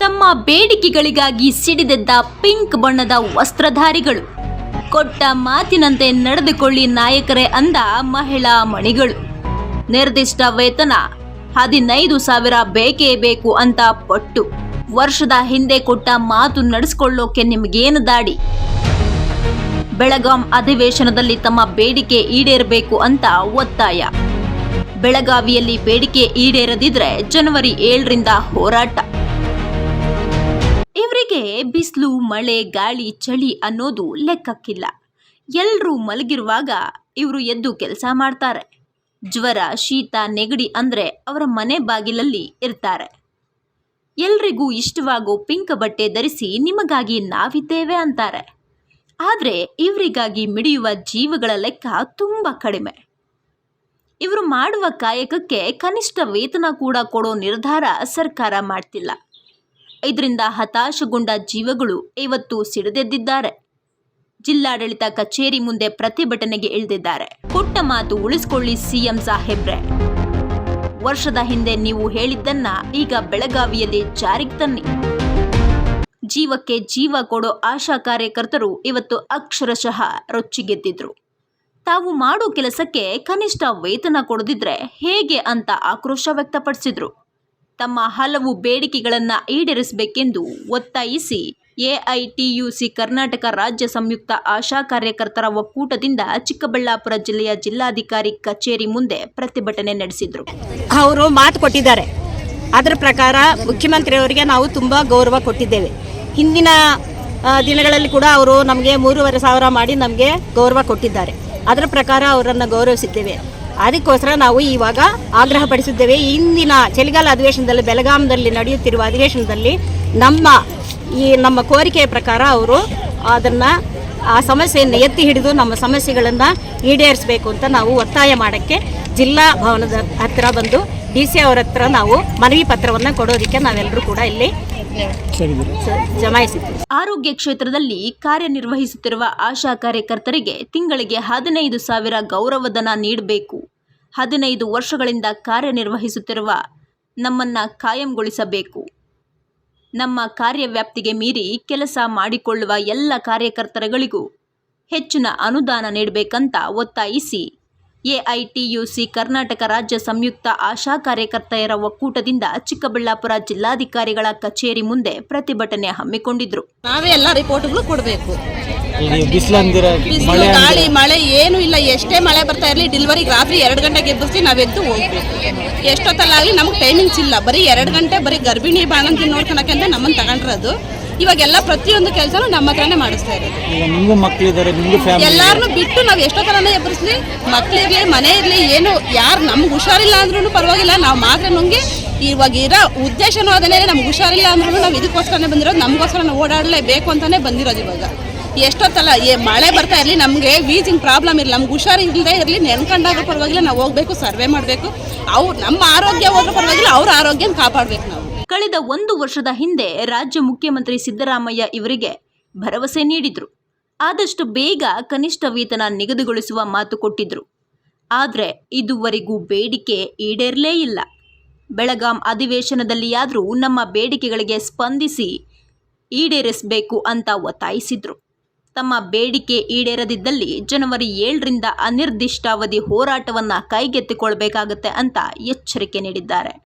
ತಮ್ಮ ಬೇಡಿಕೆಗಳಿಗಾಗಿ ಸಿಡಿದೆದ್ದ ಪಿಂಕ್ ಬಣ್ಣದ ವಸ್ತ್ರಧಾರಿಗಳು. ಕೊಟ್ಟ ಮಾತಿನಂತೆ ನಡೆದುಕೊಳ್ಳಿ ನಾಯಕರೇ ಅಂದ ಮಹಿಳಾ ಮಣಿಗಳು. ನಿರ್ದಿಷ್ಟ ವೇತನ ಹದಿನೈದು ಸಾವಿರ ಬೇಕೇ ಬೇಕು ಅಂತ ಪಟ್ಟು. ವರ್ಷದ ಹಿಂದೆ ಕೊಟ್ಟ ಮಾತು ನಡೆಸ್ಕೊಳ್ಳೋಕೆ ನಿಮ್ಗೇನು ದಾಡಿ? ಬೆಳಗಾಂ ಅಧಿವೇಶನದಲ್ಲಿ ತಮ್ಮ ಬೇಡಿಕೆ ಈಡೇರಬೇಕು ಅಂತ ಒತ್ತಾಯ. ಬೆಳಗಾವಿಯಲ್ಲಿ ಬೇಡಿಕೆ ಈಡೇರದಿದ್ರೆ ಜನವರಿ ಏಳರಿಂದ ಹೋರಾಟ. ಇವರಿಗೆ ಬಿಸಿಲು, ಮಳೆ, ಗಾಳಿ, ಚಳಿ ಅನ್ನೋದು ಲೆಕ್ಕಕ್ಕಿಲ್ಲ. ಎಲ್ಲರೂ ಮಲಗಿರುವಾಗ ಇವರು ಎದ್ದು ಕೆಲಸ ಮಾಡ್ತಾರೆ. ಜ್ವರ, ಶೀತ, ನೆಗಡಿ ಅಂದರೆ ಅವರ ಮನೆ ಬಾಗಿಲಲ್ಲಿ ಇರ್ತಾರೆ. ಎಲ್ರಿಗೂ ಇಷ್ಟವಾಗೋ ಪಿಂಕ್ ಬಟ್ಟೆ ಧರಿಸಿ ನಿಮಗಾಗಿ ನಾವಿದ್ದೇವೆ ಅಂತಾರೆ. ಆದರೆ ಇವರಿಗಾಗಿ ಮಿಡಿಯುವ ಜೀವಗಳ ಲೆಕ್ಕ ತುಂಬ ಕಡಿಮೆ. ಇವರು ಮಾಡುವ ಕಾಯಕಕ್ಕೆ ಕನಿಷ್ಠ ವೇತನ ಕೂಡ ಕೊಡೋ ನಿರ್ಧಾರ ಸರ್ಕಾರ ಮಾಡ್ತಿಲ್ಲ. ಇದರಿಂದ ಹತಾಶಗೊಂಡ ಜೀವಗಳು ಇವತ್ತು ಸಿಡಿದೆದ್ದಿದ್ದಾರೆ. ಜಿಲ್ಲಾಡಳಿತ ಕಚೇರಿ ಮುಂದೆ ಪ್ರತಿಭಟನೆಗೆ ಇಳಿದಿದ್ದಾರೆ. ಕೊಟ್ಟ ಮಾತು ಉಳಿಸಿಕೊಳ್ಳಿ ಸಿಎಂ ಸಾಹೇಬ್ರೆ. ವರ್ಷದ ಹಿಂದೆ ನೀವು ಹೇಳಿದ್ದನ್ನ ಈಗ ಬೆಳಗಾವಿಯಲ್ಲಿ ಜಾರಿಗೆ ತನ್ನಿ. ಜೀವಕ್ಕೆ ಜೀವ ಕೊಡೋ ಆಶಾ ಕಾರ್ಯಕರ್ತರು ಇವತ್ತು ಅಕ್ಷರಶಃ ರೊಚ್ಚಿಗೆದ್ದಿದ್ರು. ತಾವು ಮಾಡೋ ಕೆಲಸಕ್ಕೆ ಕನಿಷ್ಠ ವೇತನ ಕೊಡದಿದ್ರೆ ಹೇಗೆ ಅಂತ ಆಕ್ರೋಶ ವ್ಯಕ್ತಪಡಿಸಿದ್ರು. ತಮ್ಮ ಹಲವು ಬೇಡಿಕೆಗಳನ್ನು ಈಡೇರಿಸಬೇಕೆಂದು ಒತ್ತಾಯಿಸಿ ಎಐಟಿಯುಸಿ ಕರ್ನಾಟಕ ರಾಜ್ಯ ಸಂಯುಕ್ತ ಆಶಾ ಕಾರ್ಯಕರ್ತರ ಒಕ್ಕೂಟದಿಂದ ಚಿಕ್ಕಬಳ್ಳಾಪುರ ಜಿಲ್ಲೆಯ ಜಿಲ್ಲಾಧಿಕಾರಿ ಕಚೇರಿ ಮುಂದೆ ಪ್ರತಿಭಟನೆ ನಡೆಸಿದ್ರು. ಅವರು ಮಾತು ಕೊಟ್ಟಿದ್ದಾರೆ. ಅದರ ಪ್ರಕಾರ ಮುಖ್ಯಮಂತ್ರಿಯವರಿಗೆ ನಾವು ತುಂಬ ಗೌರವ ಕೊಟ್ಟಿದ್ದೇವೆ. ಹಿಂದಿನ ದಿನಗಳಲ್ಲಿ ಕೂಡ ಅವರು ನಮಗೆ ಮೂರುವರೆ ಸಾವಿರ ಮಾಡಿ ನಮಗೆ ಗೌರವ ಕೊಟ್ಟಿದ್ದಾರೆ. ಅದರ ಪ್ರಕಾರ ಅವರನ್ನು ಗೌರವಿಸಿದ್ದೇವೆ. ಅದಕ್ಕೋಸ್ಕರ ನಾವು ಇವಾಗ ಆಗ್ರಹ ಪಡಿಸಿದ್ದೇವೆ ಇಂದಿನ ಚಳಿಗಾಲ ಅಧಿವೇಶನದಲ್ಲಿ ಬೆಳಗಾಂದಲ್ಲಿ ನಡೆಯುತ್ತಿರುವ ಅಧಿವೇಶನದಲ್ಲಿ ನಮ್ಮ ಈ ನಮ್ಮ ಕೋರಿಕೆಯ ಪ್ರಕಾರ ಅವರು ಅದನ್ನು ಆ ಸಮಸ್ಯೆಯನ್ನು ಎತ್ತಿ ಹಿಡಿದು ನಮ್ಮ ಸಮಸ್ಯೆಗಳನ್ನು ಈಡೇರಿಸಬೇಕು ಅಂತ ನಾವು ಒತ್ತಾಯ ಮಾಡೋಕ್ಕೆ ಜಿಲ್ಲಾ ಭವನದ ಹತ್ತಿರ ಬಂದು ಡಿ ಸಿ ಅವರ ಹತ್ರ ನಾವು ಮನವಿ ಪತ್ರವನ್ನು ಕೊಡೋದಕ್ಕೆ ನಾವೆಲ್ಲರೂ ಕೂಡ ಇಲ್ಲಿ ಜಮಾಯಿಸಿದ್ದೀವಿ. ಆರೋಗ್ಯ ಕ್ಷೇತ್ರದಲ್ಲಿ ಕಾರ್ಯನಿರ್ವಹಿಸುತ್ತಿರುವ ಆಶಾ ಕಾರ್ಯಕರ್ತರಿಗೆ ತಿಂಗಳಿಗೆ ಹದಿನೈದು ಸಾವಿರ ಗೌರವಧನ ನೀಡಬೇಕು. ಹದಿನೈದು ವರ್ಷಗಳಿಂದ ಕಾರ್ಯನಿರ್ವಹಿಸುತ್ತಿರುವ ನಮ್ಮನ್ನ ಕಾಯಂಗೊಳಿಸಬೇಕು. ನಮ್ಮ ಕಾರ್ಯವ್ಯಾಪ್ತಿಗೆ ಮೀರಿ ಕೆಲಸ ಮಾಡಿಕೊಳ್ಳುವ ಎಲ್ಲ ಕಾರ್ಯಕರ್ತರುಗಳಿಗೂ ಹೆಚ್ಚಿನ ಅನುದಾನ ನೀಡಬೇಕಂತ ಒತ್ತಾಯಿಸಿ ಎಐಟಿಯುಸಿ ಕರ್ನಾಟಕ ರಾಜ್ಯ ಸಂಯುಕ್ತ ಆಶಾ ಕಾರ್ಯಕರ್ತೆಯರ ಒಕ್ಕೂಟದಿಂದ ಚಿಕ್ಕಬಳ್ಳಾಪುರ ಜಿಲ್ಲಾಧಿಕಾರಿಗಳ ಕಚೇರಿ ಮುಂದೆ ಪ್ರತಿಭಟನೆ ಹಮ್ಮಿಕೊಂಡಿದ್ರು. ನಾವೇ ಎಲ್ಲ ರಿಪೋರ್ಟ್ಗಳು ಕೊಡಬೇಕು. ಗಾಳಿ ಮಳೆ ಏನು ಇಲ್ಲ. ಎಷ್ಟೇ ಮಳೆ ಬರ್ತಾ ಇರಲಿ ಡಿಲಿವರಿ ರಾತ್ರಿ ಎರಡು ಗಂಟೆಗೆ ಎಬ್ಬಿಸಿ ನಾವೆದ್ದು ಹೋಗ್ಬೇಕು. ಎಷ್ಟೊತ್ತಲ್ಲಾಗಲಿ ನಮಗೆ ಟೈಮಿಂಗ್ಸ್ ಇಲ್ಲ. ಬರೀ ಎರಡು ಗಂಟೆ ಬರೀ ಗರ್ಭಿಣಿ ಬಾಣಂತಿ ನೋಡ್ಕೊಳಕ್ಕೆ ಅಂತ ನಮ್ಮನ್ನು ತಗೊಂಡಿರೋದು. ಇವಾಗೆಲ್ಲ ಪ್ರತಿಯೊಂದು ಕೆಲಸನೂ ನಮ್ಮ ಹತ್ರನೇ ಮಾಡಿಸ್ತಾ ಇರೋದು. ಈಗ ನಿಮಗೂ ಮಕ್ಕಳಿದ್ದಾರೆ ನಿಮಗೂ ಫ್ಯಾಮಿಲಿ ಎಲ್ಲಾರನ್ನೂ ಬಿಟ್ಟು ನಾವು ಎಷ್ಟೋ ಎಷ್ಟೊತ್ತನೇ ಎಬ್ಬರಿಸ್ಲಿ ಮಕ್ಳಿರ್ಲಿ ಮನೆ ಇರಲಿ ಏನು ಯಾರು ನಮ್ಗೆ ಹುಷಾರಿಲ್ಲ ಅಂದ್ರೂ ಪರವಾಗಿಲ್ಲ ನಾವು ಮಾತ್ರ ನಮಗೆ ಇವಾಗ ಇರೋ ಉದ್ದೇಶನೂ ಅದನ್ನೇ ನಮ್ಗೆ ಹುಷಾರಿಲ್ಲ ಅಂದ್ರೂ ನಾವು ಇದಕ್ಕೋಸ್ಕರನೇ ಬಂದಿರೋದು ನಮಗೋಸ್ಕರ ನಾವು ಓಡಾಡಲೇಬೇಕು ಅಂತಾನೆ ಬಂದಿರೋದು ಇವಾಗ. ಎಷ್ಟೊತ್ತಲ್ಲ ಏ ಮಳೆ ಬರ್ತಾ ಇರಲಿ ನಮಗೆ ವೀಸಿಂಗ್ ಪ್ರಾಬ್ಲಮ್ ಇರಲಿ ನಮ್ಗೆ ಹುಷಾರು ಇಲ್ಲದೆ ಇರಲಿ ನೆನ್ಕೊಂಡಾಗ ಪರವಾಗಿಲ್ಲ ನಾವು ಹೋಗಬೇಕು ಸರ್ವೆ ಮಾಡಬೇಕು. ಅವ್ರು ನಮ್ಮ ಆರೋಗ್ಯ ಹೋದ್ರೂ ಪರವಾಗಿಲ್ಲ ಅವ್ರ ಆರೋಗ್ಯನ ಕಾಪಾಡಬೇಕು ನಾವು. ಕಳೆದ ಒಂದು ವರ್ಷದ ಹಿಂದೆ ರಾಜ್ಯ ಮುಖ್ಯಮಂತ್ರಿ ಸಿದ್ದರಾಮಯ್ಯ ಇವರಿಗೆ ಭರವಸೆ ನೀಡಿದ್ರು. ಆದಷ್ಟು ಬೇಗ ಕನಿಷ್ಠ ವೇತನ ನಿಗದಿಗೊಳಿಸುವ ಮಾತು ಕೊಟ್ಟಿದ್ರು. ಆದರೆ ಇದುವರೆಗೂ ಬೇಡಿಕೆ ಈಡೇರಲೇ ಇಲ್ಲ. ಬೆಳಗಾಂ ಅಧಿವೇಶನದಲ್ಲಿಯಾದರೂ ನಮ್ಮ ಬೇಡಿಕೆಗಳಿಗೆ ಸ್ಪಂದಿಸಿ ಈಡೇರಿಸಬೇಕು ಅಂತ ಒತ್ತಾಯಿಸಿದ್ರು. ತಮ್ಮ ಬೇಡಿಕೆ ಈಡೇರದಿದ್ದಲ್ಲಿ ಜನವರಿ ಏಳರಿಂದ ಅನಿರ್ದಿಷ್ಟಾವಧಿ ಹೋರಾಟವನ್ನು ಕೈಗೆತ್ತಿಕೊಳ್ಬೇಕಾಗತ್ತೆ ಅಂತ ಎಚ್ಚರಿಕೆ ನೀಡಿದ್ದಾರೆ.